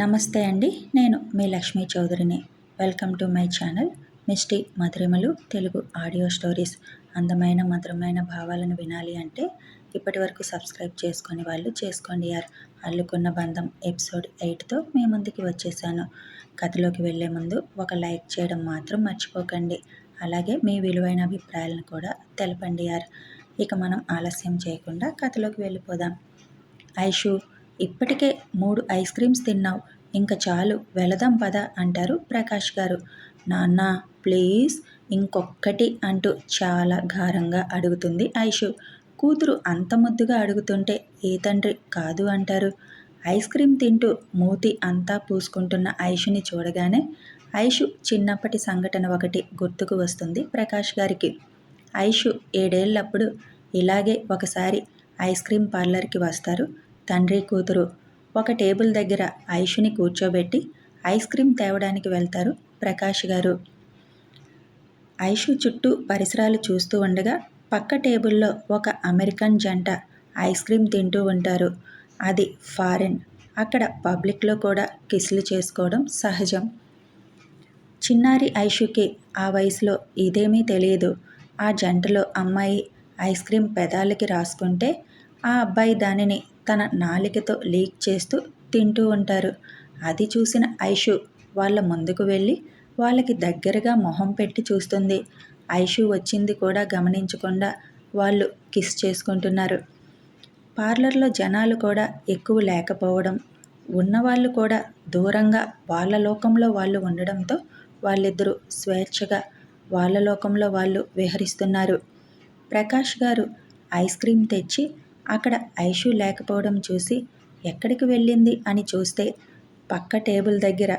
నమస్తే అండి నేను మీ Lakshmi చౌదరిని. Welcome to my channel misty మధురిమలు Telugu audio stories. అందమైన మధురమైన భావాలను వినాలి అంటే ఇప్పటి వరకు సబ్స్క్రైబ్ చేసుకుని వాళ్ళు చేసుకోండి యార్. అల్లుకున్న బంధం ఎపిసోడ్ ఎయిట్తో మీ ముందుకి వచ్చేసాను. కథలోకి వెళ్ళే ముందు ఒక లైక్ చేయడం మాత్రం మర్చిపోకండి. అలాగే మీ విలువైన అభిప్రాయాలను కూడా తెలపండి యార్. ఇక మనం ఆలస్యం చేయకుండా కథలోకి వెళ్ళిపోదాం. ఐషు ఇప్పటికే మూడు ఐస్ క్రీమ్స్ తిన్నావు. ఇంకా చాలు వెళదాం పద అంటారు ప్రకాష్ గారు. నాన్న ప్లీజ్ ఇంకొక్కటి అంటూ చాలా ఘారంగా అడుగుతుంది ఐషు. కూతురు అంత ముద్దుగా అడుగుతుంటే ఏ తండ్రి కాదు అంటారు. ఐస్ క్రీమ్ తింటూ మూతి అంతా పూసుకుంటున్న ఐషుని చూడగానే ఐషు చిన్నప్పటి సంఘటన ఒకటి గుర్తుకు వస్తుంది ప్రకాష్ గారికి. ఐషు ఏడేళ్ళప్పుడు ఇలాగే ఒకసారి ఐస్ క్రీమ్ పార్లర్కి వస్తారు. తండ్రి కూతురు. ఒక టేబుల్ దగ్గర ఐషుని కూర్చోబెట్టి ఐస్ క్రీమ్ తేవడానికి వెళ్తారు ప్రకాష్ గారు. ఐషు చుట్టూ పరిసరాలు చూస్తూ ఉండగా పక్క టేబుల్లో ఒక అమెరికన్ జంట ఐస్ క్రీమ్ తింటూ ఉంటారు. అది ఫారెన్. అక్కడ పబ్లిక్లో కూడా కిస్లు చేసుకోవడం సహజం. చిన్నారి ఐషుకి ఆ వయసులో ఇదేమీ తెలియదు. ఆ జంటలో అమ్మాయి ఐస్ క్రీమ్ పెదాలకి రాసుకుంటే ఆ అబ్బాయి దానిని తన నాలికతో లీక్ చేస్తూ తింటూ ఉంటారు. అది చూసిన ఐషు వాళ్ళ ముందుకు వెళ్ళి వాళ్ళకి దగ్గరగా మొహం పెట్టి చూస్తుంది. ఐషు వచ్చింది కూడా గమనించకుండా వాళ్ళు కిస్ చేసుకుంటున్నారు. పార్లర్లో జనాలు కూడా ఎక్కువ లేకపోవడం ఉన్నవాళ్ళు కూడా దూరంగా వాళ్ళ లోకంలో వాళ్ళు ఉండడంతో వాళ్ళిద్దరూ స్వేచ్ఛగా వాళ్ళ లోకంలో వాళ్ళు విహరిస్తున్నారు. ప్రకాష్ గారు ఐస్ క్రీమ్ తెచ్చి అక్కడ ఐషు లేకపోవడం చూసి ఎక్కడికి వెళ్ళింది అని చూస్తే పక్క టేబుల్ దగ్గర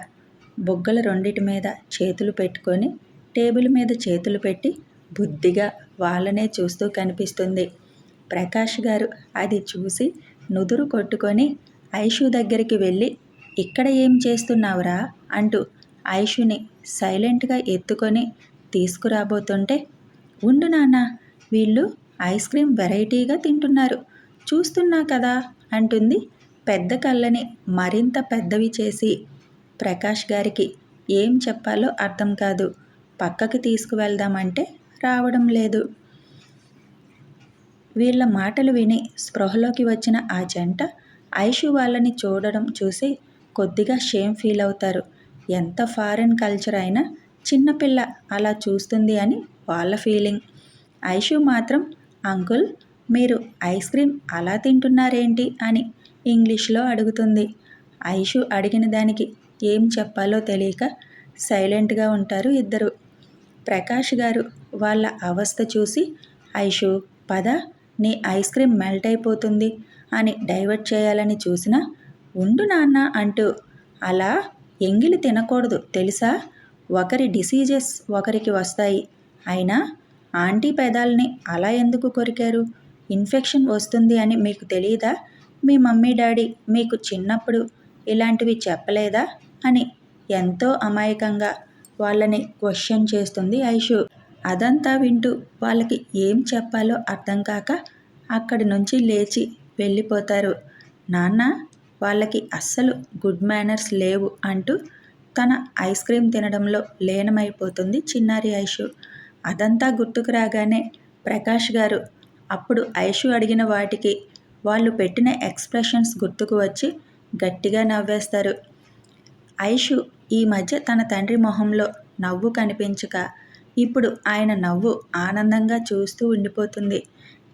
బొగ్గల రెండిటి మీద చేతులు పెట్టుకొని టేబుల్ మీద చేతులు పెట్టి బుద్ధిగా వాళ్ళనే చూస్తూ కనిపిస్తుంది. ప్రకాష్ గారు అది చూసి నుదురు కొట్టుకొని ఐషు దగ్గరికి వెళ్ళి ఇక్కడ ఏం చేస్తున్నావురా? అంటూ ఐషుని సైలెంట్గా ఎత్తుకొని తీసుకురాబోతుంటే ఉండు నాన్న వీళ్ళు ఐస్ క్రీమ్ వెరైటీగా తింటున్నారు. చూస్తున్నా కదా అంటుంది పెద్ద కళ్ళని మరింత పెద్దవి చేసి. ప్రకాష్ గారికి ఏం చెప్పాలో అర్థం కాదు. పక్కకి తీసుకువెళ్దామంటే రావడం లేదు. వీళ్ళ మాటలు విని స్పృహలోకి వచ్చిన ఆ జంట ఐషు వాళ్ళని చూడడం చూసి కొద్దిగా షేమ్ ఫీల్ అవుతారు. ఎంత ఫారిన్ కల్చర్ అయినా చిన్నపిల్ల అలా చూస్తుంది అని వాళ్ళ ఫీలింగ్. ఐషు మాత్రం అంకుల్ మీరు ఐస్ క్రీమ్ అలా తింటున్నారేంటి అని ఇంగ్లీష్లో అడుగుతుంది. ఐషు అడిగిన దానికి ఏం చెప్పాలో తెలియక సైలెంట్గా ఉంటారు ఇద్దరు. ప్రకాష్ గారు వాళ్ళ అవస్థ చూసి ఐషు పద నీ ఐస్ క్రీమ్ మెల్ట్ అయిపోతుంది అని డైవర్ట్ చేయాలని చూసినా ఉండు నాన్న అంటూ అలా ఎంగిలి తినకూడదు తెలుసా? ఒకరి డిసీజెస్ ఒకరికి వస్తాయి. అయినా ఆంటీ పెదాలని అలా ఎందుకు కొరికారు? ఇన్ఫెక్షన్ వస్తుంది అని మీకు తెలియదా మీ మమ్మీ డాడీ మీకు చిన్నప్పుడు ఇలాంటివి చెప్పలేదా? అని ఎంతో అమాయకంగా వాళ్ళని క్వశ్చన్ చేస్తుంది ఐషు. అదంతా వింటూ వాళ్ళకి ఏం చెప్పాలో అర్థం కాక అక్కడి నుంచి లేచి వెళ్ళిపోతారు. నాన్న వాళ్ళకి అస్సలు గుడ్ మేనర్స్ లేవు అంటూ తన ఐస్ క్రీమ్ తినడంలో లీనమైపోతుంది చిన్నారి ఐషు. అదంతా గుర్తుకు రాగానే ప్రకాష్ గారు అప్పుడు ఐషు అడిగిన వాటికి వాళ్ళు పెట్టిన ఎక్స్ప్రెషన్స్ గుర్తుకు వచ్చి గట్టిగా నవ్వేస్తారు. ఐషు ఈ మధ్య తన తండ్రి మొహంలో నవ్వు కనిపించక ఇప్పుడు ఆయన నవ్వు ఆనందంగా చూస్తూ ఉండిపోతుంది.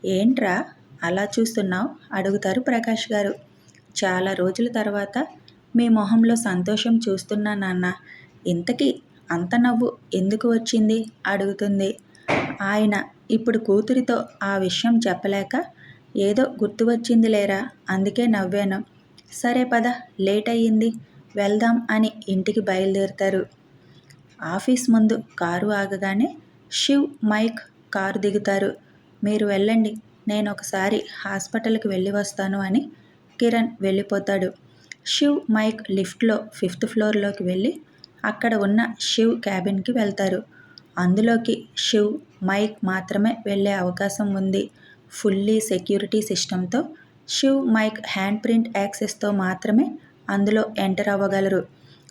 ఏంట్రా అలా చూస్తున్నావు? అడుగుతారు ప్రకాష్ గారు. చాలా రోజుల తర్వాత మీ మొహంలో సంతోషం చూస్తున్నా నాన్న. ఇంతకీ అంత నవ్వు ఎందుకు వచ్చింది? అడుగుతుంది. ఆయన ఇప్పుడు కూతురితో ఆ విషయం చెప్పలేక ఏదో గుర్తు వచ్చింది లేరా అందుకే నవ్వాను. సరే పద లేట్ అయ్యింది వెళ్దాం అని ఇంటికి బయలుదేరుతారు. ఆఫీస్ ముందు కారు ఆగగానే శివ్ మైక్ కారు దిగుతారు. మీరు వెళ్ళండి నేను ఒకసారి హాస్పిటల్కి వెళ్ళి వస్తాను అని కిరణ్ వెళ్ళిపోతాడు. శివ్ మైక్ లిఫ్ట్లో ఫిఫ్త్ ఫ్లోర్లోకి వెళ్ళి అక్కడ ఉన్న శివ్ క్యాబిన్కి వెళ్తారు. అందులోకి శివ్ మైక్ మాత్రమే వెళ్ళే అవకాశం ఉంది. ఫుల్లీ సెక్యూరిటీ సిస్టంతో షివ్ మైక్ హ్యాండ్ ప్రింట్ యాక్సెస్తో మాత్రమే అందులో ఎంటర్ అవ్వగలరు.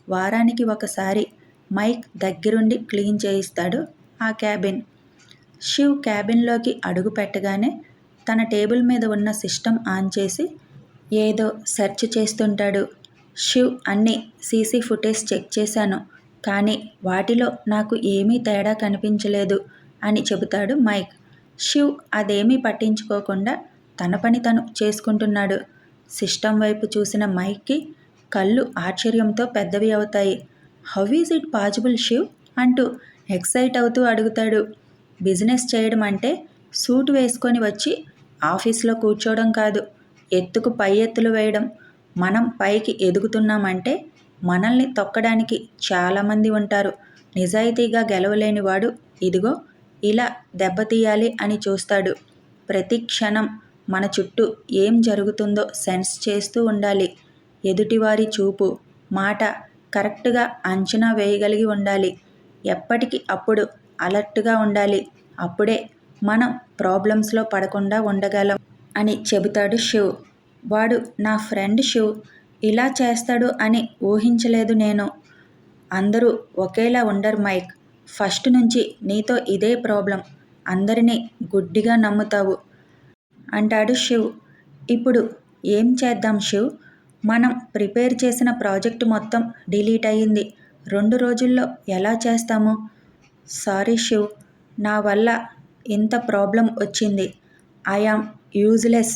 వారానికి ఒకసారి మైక్ దగ్గరుండి క్లీన్ చేయిస్తాడు ఆ క్యాబిన్. శివ్ క్యాబిన్లోకి అడుగు పెట్టగానే తన టేబుల్ మీద ఉన్న సిస్టమ్ ఆన్ చేసి ఏదో సెర్చ్ చేస్తుంటాడు. శివ్ అన్ని సీసీ ఫుటేజ్ చెక్ చేశాను. కానీ వాటిలో నాకు ఏమీ తేడా కనిపించలేదు అని చెబుతాడు మైక్. శివ్ అదేమీ పట్టించుకోకుండా తన పని తను చేసుకుంటున్నాడు. సిస్టమ్ వైపు చూసిన మైక్కి కళ్ళు ఆశ్చర్యంతో పెద్దవి అవుతాయి. How is it possible Shiv? అంటూ ఎక్సైట్ అవుతూ అడుగుతాడు. బిజినెస్ చేయడం అంటే సూట్ వేసుకొని వచ్చి ఆఫీస్లో కూర్చోవడం కాదు ఎత్తుకు పై ఎత్తులు వేయడం. మనం పైకి ఎదుగుతున్నామంటే మనల్ని తొక్కడానికి చాలామంది ఉంటారు. నిజాయితీగా గెలవలేని వాడు ఇదిగో ఇలా దెబ్బతీయాలి అని చూస్తాడు. ప్రతి క్షణం మన చుట్టూ ఏం జరుగుతుందో సెన్స్ చేస్తూ ఉండాలి. ఎదుటివారి చూపు మాట కరెక్ట్గా అంచనా వేయగలిగి ఉండాలి. ఎప్పటికి అప్పుడు అలర్ట్గా ఉండాలి. అప్పుడే మనం ప్రాబ్లమ్స్లో పడకుండా ఉండగలం అని చెబుతాడు శివ్. వాడు నా ఫ్రెండ్ శివ్. ఇలా చేస్తాడు అని ఊహించలేదు నేను. అందరూ ఒకేలా ఉండరు మైక్. ఫస్ట్ నుంచి నీతో ఇదే ప్రాబ్లం. అందరినీ గుడ్డిగా నమ్ముతావు. అంటాడు శివ్. ఇప్పుడు ఏం చేద్దాం శివ్? మనం ప్రిపేర్ చేసిన ప్రాజెక్ట్ మొత్తం డిలీట్ అయ్యింది. రెండు రోజుల్లో ఎలా చేస్తాము? సారీ శివ్. నా వల్ల ఇంత ప్రాబ్లం వచ్చింది. I am useless.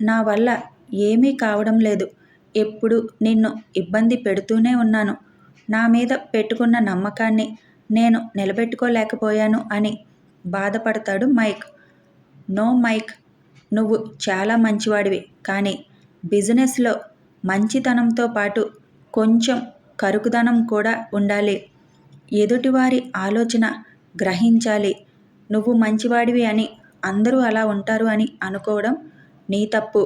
నా వల్ల ఏమీ కావడం లేదు. ఎప్పుడు నిన్ను ఇబ్బంది పెడుతూనే ఉన్నాను. నా మీద పెట్టుకున్న నమ్మకాన్ని నేను నిలబెట్టుకోలేకపోయాను అని బాధపడతాడు మైక్. నో మైక్ నువ్వు చాలా మంచివాడివి కానీ బిజినెస్లో మంచితనంతో పాటు కొంచెం కరుకుదనం కూడా ఉండాలి. ఎదుటివారి ఆలోచన గ్రహించాలి. నువ్వు మంచివాడివి అని అందరూ అలా ఉంటారు అని అనుకోవడం నీ తప్పు.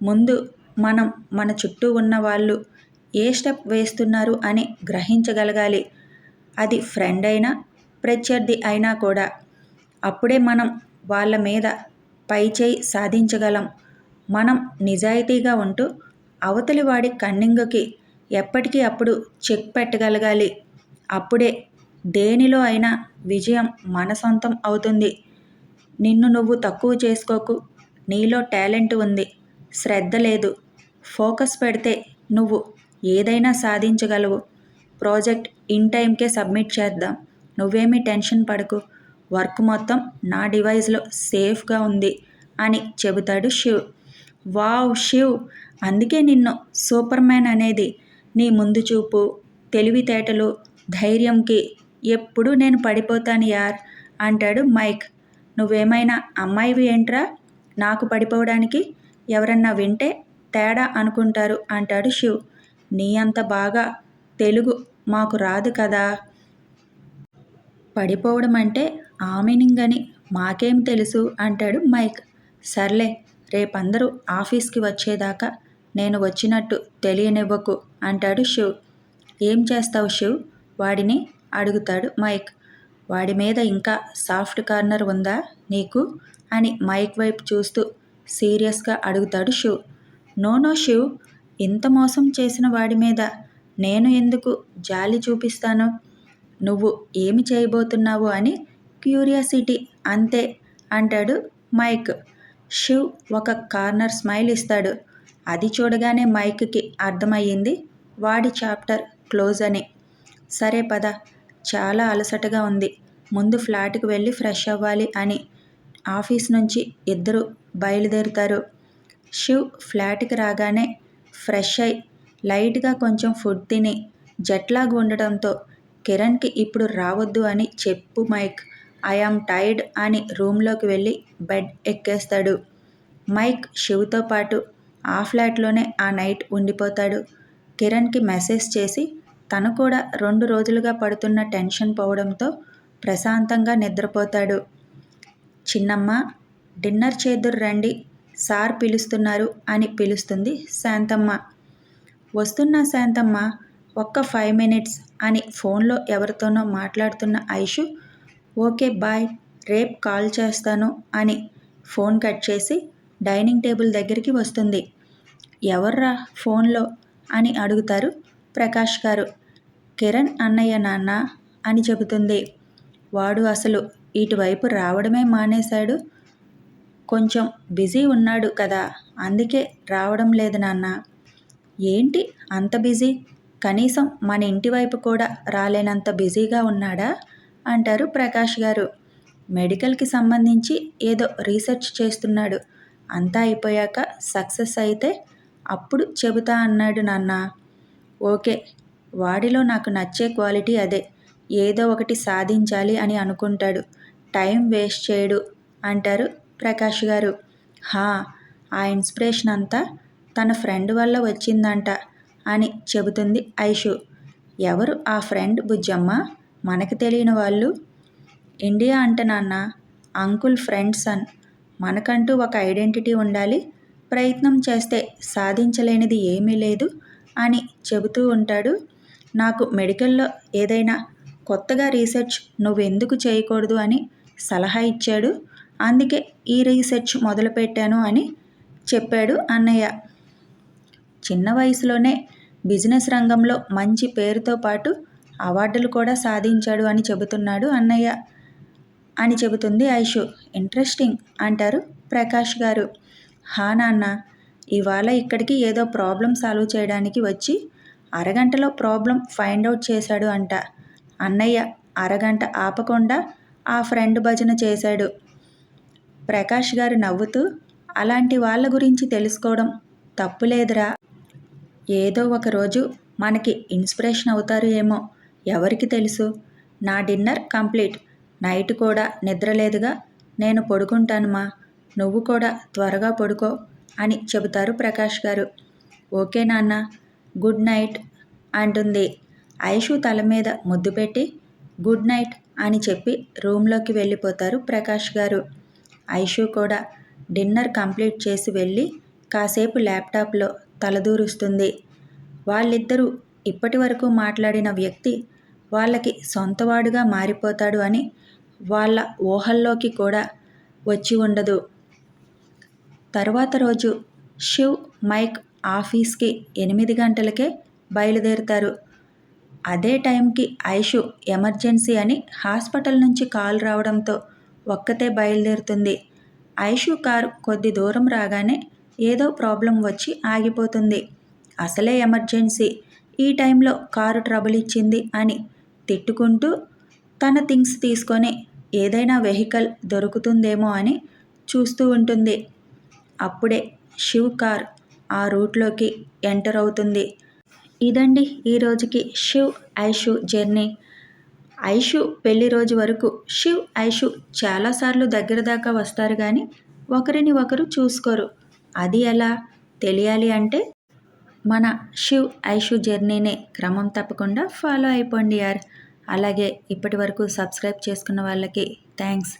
ముందు మనం మన చుట్టూ ఉన్న వాళ్ళు ఏ స్టెప్ వేస్తున్నారు అని గ్రహించగలగాలి. అది ఫ్రెండ్ అయినా ప్రత్యర్థి అయినా కూడా. అప్పుడే మనం వాళ్ళ మీద పై చేయి సాధించగలం. మనం నిజాయితీగా ఉంటూ అవతలి వాడి కన్నింగుకి ఎప్పటికీ అప్పుడు చెక్ పెట్టగలగాలి. అప్పుడే దేనిలో అయినా విజయం మన సొంతం అవుతుంది. నిన్ను నువ్వు తక్కువ చేసుకోకు. నీలో టాలెంట్ ఉంది. శ్రద్ధ లేదు. ఫోకస్ పెడితే నువ్వు ఏదైనా సాధించగలవు. ప్రాజెక్ట్ ఇన్ టైంకే సబ్మిట్ చేద్దాం. నువ్వేమీ టెన్షన్ పడకు. వర్క్ మొత్తం నా డివైస్లో సేఫ్గా ఉంది అని చెబుతాడు శివ్. వావ్ శివ్! అందుకే నిన్ను సూపర్ మ్యాన్ అనేది నీ ముందు చూపు తెలివితేటలు ధైర్యంకి ఎప్పుడు నేను పడిపోతాను యార్ అంటాడు మైక్. నువ్వేమైనా అమ్మాయివి ఏంట్రా? నాకు పడిపోవడానికి ఎవరన్నా వింటే తేడా అనుకుంటారు అంటాడు శివ్. నీ అంత బాగా తెలుగు మాకు రాదు కదా. పడిపోవడం అంటే ఆ అని మాకేం తెలుసు అంటాడు మైక్. సర్లే రేపందరూ ఆఫీస్కి వచ్చేదాకా నేను వచ్చినట్టు తెలియనివ్వకు అంటాడు శివ్. ఏం చేస్తావు శివ్? వాడిని అడుగుతాడు మైక్. వాడి మీద ఇంకా సాఫ్ట్ కార్నర్ ఉందా నీకు? అని మైక్ వైపు చూస్తూ సీరియస్గా అడుగుతాడు శివ్. నో నో శివ్ ఇంత మోసం చేసిన వాడి మీద నేను ఎందుకు జాలి చూపిస్తాను? నువ్వు ఏమి చేయబోతున్నావు అని క్యూరియాసిటీ అంతే అంటాడు మైక్. శివ్ ఒక కార్నర్ స్మైల్ ఇస్తాడు. అది చూడగానే మైక్కి అర్థమయ్యింది వాడి చాప్టర్ క్లోజ్ అని. సరే పద చాలా అలసటగా ఉంది. ముందు ఫ్లాట్కి వెళ్ళి ఫ్రెష్ అవ్వాలి అని ఆఫీస్ నుంచి ఇద్దరు బయలుదేరుతారు. శివ్ ఫ్లాట్కి రాగానే ఫ్రెష్ అయి లైట్గా కొంచెం ఫుడ్ తిని జట్లాగ్ ఉండడంతో కిరణ్కి ఇప్పుడు రావద్దు అని చెప్పు మైక్. ఐఆమ్ టైర్డ్ అని రూమ్లోకి వెళ్ళి బెడ్ ఎక్కేస్తాడు. మైక్ శివ్తో పాటు ఆ ఫ్లాట్లోనే ఆ నైట్ ఉండిపోతాడు. కిరణ్కి మెసేజ్ చేసి తను కూడా రెండు రోజులుగా పడుతున్న టెన్షన్ పోవడంతో ప్రశాంతంగా నిద్రపోతాడు. చిన్నమ్మ డిన్నర్ చేదురు రండి సార్ పిలుస్తున్నారు అని పిలుస్తుంది శాంతమ్మ. వస్తున్నా శాంతమ్మ ఒక్క ఫైవ్ మినిట్స్ అని ఫోన్లో ఎవరితోనో మాట్లాడుతున్న ఐషు ఓకే బాయ్ రేపు కాల్ చేస్తాను అని ఫోన్ కట్ చేసి డైనింగ్ టేబుల్ దగ్గరికి వస్తుంది. ఎవర్రా ఫోన్లో అని అడుగుతారు ప్రకాష్ గారు. కిరణ్ అన్నయ్య నాన్న అని చెబుతుంది. వాడు అసలు ఇటువైపు రావడమే మానేశాడు. కొంచెం బిజీ ఉన్నాడు కదా అందుకే రావడం లేదు నాన్న. ఏంటి అంత బిజీ? కనీసం మన ఇంటి వైపు కూడా రాలేనంత బిజీగా ఉన్నాడా? అంటారు ప్రకాష్ గారు. మెడికల్కి సంబంధించి ఏదో రీసెర్చ్ చేస్తున్నాడు. అంతా అయిపోయాక సక్సెస్ అయితే అప్పుడు చెబుతా అన్నాడు నాన్న. ఓకే వాడిలో నాకు నచ్చే క్వాలిటీ అదే. ఏదో ఒకటి సాధించాలి అని అనుకుంటాడు. టైం వేస్ట్ చేయడు అంటారు ప్రకాష్ గారు. హా ఆ ఇన్స్పిరేషన్ అంతా తన ఫ్రెండ్ వల్ల వచ్చిందంట అని చెబుతుంది ఐషు. ఎవరు ఆ ఫ్రెండ్ బుజ్జమ్మ? మనకు తెలియని వాళ్ళు. ఇండియా అంటే నాన్న అంకుల్ ఫ్రెండ్ సన్. మనకంటూ ఒక ఐడెంటిటీ ఉండాలి ప్రయత్నం చేస్తే సాధించలేనిది ఏమీ లేదు అని చెబుతూ ఉంటాడు. నాకు మెడికల్లో ఏదైనా కొత్తగా రీసెర్చ్ నువ్వెందుకు చేయకూడదు అని సలహా ఇచ్చాడు. అందుకే ఈ రీసెర్చ్ మొదలుపెట్టాను అని చెప్పాడు అన్నయ్య. చిన్న వయసులోనే బిజినెస్ రంగంలో మంచి పేరుతో పాటు అవార్డులు కూడా సాధించాడు అని చెబుతున్నాడు అన్నయ్య అని చెబుతుంది ఐషు. ఇంట్రెస్టింగ్ అంటారు ప్రకాష్ గారు. హా నాన్న ఇవాళ ఇక్కడికి ఏదో ప్రాబ్లం సాల్వ్ చేయడానికి వచ్చి అరగంటలో ప్రాబ్లం ఫైండ్ అవుట్ చేశాడు అంట. అన్నయ్య అరగంట ఆపకుండా ఆ ఫ్రెండ్ భజన చేశాడు. ప్రకాష్ గారు నవ్వుతూ అలాంటి వాళ్ళ గురించి తెలుసుకోవడం తప్పులేదురా ఏదో ఒక రోజు మనకి ఇన్స్పిరేషన్ అవుతారు ఏమో. ఎవరికి తెలుసు? నా డిన్నర్ కంప్లీట్. నైట్ కూడా నిద్రలేదుగా నేను పడుకుంటానుమా. నువ్వు కూడా త్వరగా పడుకో అని చెబుతారు ప్రకాష్ గారు. ఓకే నాన్న. గుడ్ నైట్ అంటుంది. ఐషు తల మీద ముద్దు పెట్టి గుడ్ నైట్ అని చెప్పి రూమ్లోకి వెళ్ళిపోతారు ప్రకాష్ గారు. ఐషు కూడా డిన్నర్ కంప్లీట్ చేసి వెళ్ళి కాసేపు ల్యాప్టాప్లో తలదూరుస్తుంది. వాళ్ళిద్దరూ ఇప్పటి వరకు మాట్లాడిన వ్యక్తి వాళ్ళకి సొంతవాడుగా మారిపోతాడు అని వాళ్ళ ఊహల్లోకి కూడా వచ్చి ఉండదు. తరువాత రోజు శివ్ మైక్ ఆఫీస్కి ఎనిమిది గంటలకే బయలుదేరుతారు. అదే టైంకి ఐషు ఎమర్జెన్సీ అని హాస్పిటల్ నుంచి కాల్ రావడంతో ఒక్కతే బయలుదేరుతుంది. ఐషు కారు కొద్ది దూరం రాగానే ఏదో ప్రాబ్లం వచ్చి ఆగిపోతుంది. అసలే ఎమర్జెన్సీ. ఈ టైంలో కారు ట్రబుల్ ఇచ్చింది అని తిట్టుకుంటూ తన థింగ్స్ తీసుకొని ఏదైనా వెహికల్ దొరుకుతుందేమో అని చూస్తూ ఉంటుంది. అప్పుడే శివ్ కార్ ఆ రూట్లోకి ఎంటర్ అవుతుంది. ఇదండి ఈ రోజుకి శివ్ ఐషు జర్నీ. ఐషు పెళ్ళి రోజు వరకు శివ్ ఐషు చాలాసార్లు దగ్గర దాకా వస్తారు కానీ ఒకరిని ఒకరు చూసుకోరు. అది ఎలా? తెలియాలి అంటే మన శివ్ ఐషు జర్నీనే క్రమం తప్పకుండా ఫాలో అయిపోండి యార్. అలాగే ఇప్పటి వరకు సబ్స్క్రైబ్ చేసుకున్న వాళ్ళకి థ్యాంక్స్.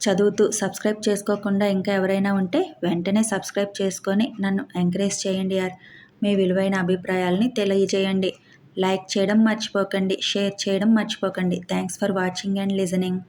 చదువుతూ సబ్స్క్రైబ్ చేసుకోకుండా ఇంకా ఎవరైనా ఉంటే వెంటనే సబ్స్క్రైబ్ చేసుకొని నన్ను ఎంకరేజ్ చేయండి యార్. మీ విలువైన అభిప్రాయాలని తెలియజేయండి. లైక్ చేయడం మర్చిపోకండి షేర్ చేయడం మర్చిపోకండి. Thanks for watching and listening